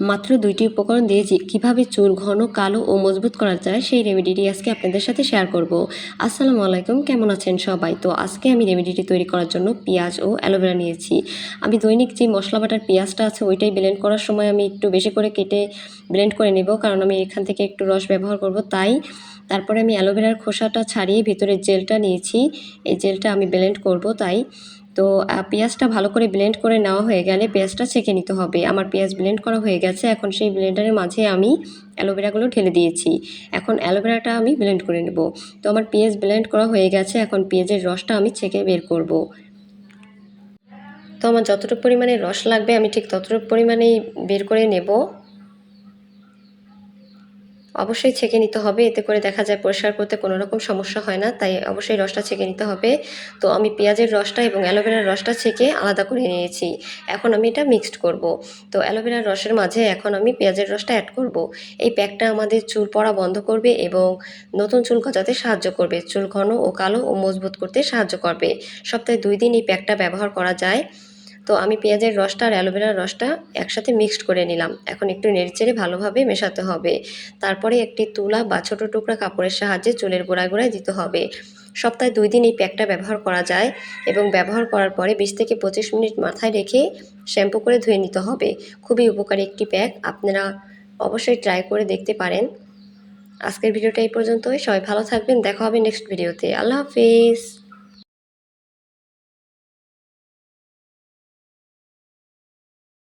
মাত্র দুইটি উপকরণ দিয়ে কীভাবে চুল ঘন, কালো ও মজবুত করা যায় সেই রেমেডিটি আজকে আপনাদের সাথে শেয়ার করব। আসসালামু আলাইকুম, কেমন আছেন সবাই? তো আজকে আমি রেমেডিটি তৈরি করার জন্য পেঁয়াজ ও অ্যালোভেরা নিয়েছি। আমি দৈনিক যে মশলা বাটার পেঁয়াজটা আছে, ওইটাই ব্লেন্ড করার সময় আমি একটু বেশি করে কেটে ব্লেন্ড করে নেব। কারণ আমি এখান থেকে একটু রস ব্যবহার করব, তাই তারপরে আমি অ্যালোভেরার খোসাটা ছাড়িয়ে ভেতরের জেলটা নিয়েছি। এই জেলটা আমি ব্লেন্ড করব, তাই তো পেঁয়াজটা ভালো করে ব্লেন্ড করে নেওয়া হয়ে গেলে পেঁয়াজটা ছেঁকে নিতে হবে। আমার পেঁয়াজ ব্লেন্ড করা হয়ে গেছে, এখন সেই ব্লেন্ডারের মাঝে আমি অ্যালোভেরাগুলো ঢেলে দিয়েছি। এখন অ্যালোভেরাটা আমি ব্লেন্ড করে নেব। তো, আমার পেঁয়াজ ব্লেন্ড করা হয়ে গেছে, এখন পেঁয়াজের রসটা আমি ছেঁকে বের করব। তো, আমার যতটুকু পরিমাণে রস লাগবে, আমি ঠিক ততটুকু পরিমাণেই বের করে নেব। অবশ্যই ছেঁকে নিতে হবে। এতে করে দেখা যায় পরিষ্কার করতে কোনো রকম সমস্যা হয় না। তাই অবশ্যই রসটা ছেঁকে নিতে হবে। তো আমি পেঁয়াজের রসটা এবং অ্যালোভেরার রসটা ছেঁকে আলাদা করে নিয়েছি। এখন আমি এটা মিক্সড করব। তো অ্যালোভেরার রসের মাঝে এখন আমি পেঁয়াজের রসটা অ্যাড করব। এই প্যাকটা আমাদের চুল পড়া বন্ধ করবে এবং নতুন চুল গজাতে সাহায্য করবে। চুল ঘন ও কালো ও মজবুত করতে সাহায্য করবে। সপ্তাহে দুই দিন এই প্যাকটা ব্যবহার করা যায়। তো আমি পেঁয়াজের রসটা আর অ্যালোভেরার রসটা একসাথে মিক্সড করে নিলাম। এখন একটু নেড়েচেড়ে ভালোভাবে মেশাতে হবে। তারপরে একটি তুলা বা ছোটো টুকরা কাপড়ের সাহায্যে চুলের গোড়ায় গোড়ায় দিতে হবে। সপ্তাহে দুই দিন এই প্যাকটা ব্যবহার করা যায় এবং ব্যবহার করার পরে বিশ থেকে পঁচিশ মিনিট মাথায় রেখে শ্যাম্পু করে ধুয়ে নিতে হবে। খুবই উপকারী একটি প্যাক। আপনারা অবশ্যই ট্রাই করে দেখতে পারেন। আজকের ভিডিওটা এই পর্যন্তই। সবাই ভালো থাকবেন। দেখা হবে নেক্সট ভিডিওতে। আল্লাহ হাফিজ।